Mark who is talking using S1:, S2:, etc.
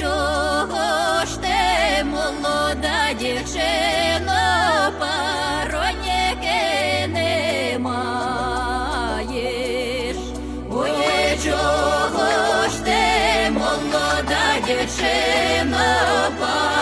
S1: чого ж ти, молода дівчина, пароняки не маєш? Ой, чого ж ти, молода дівчина, пароняки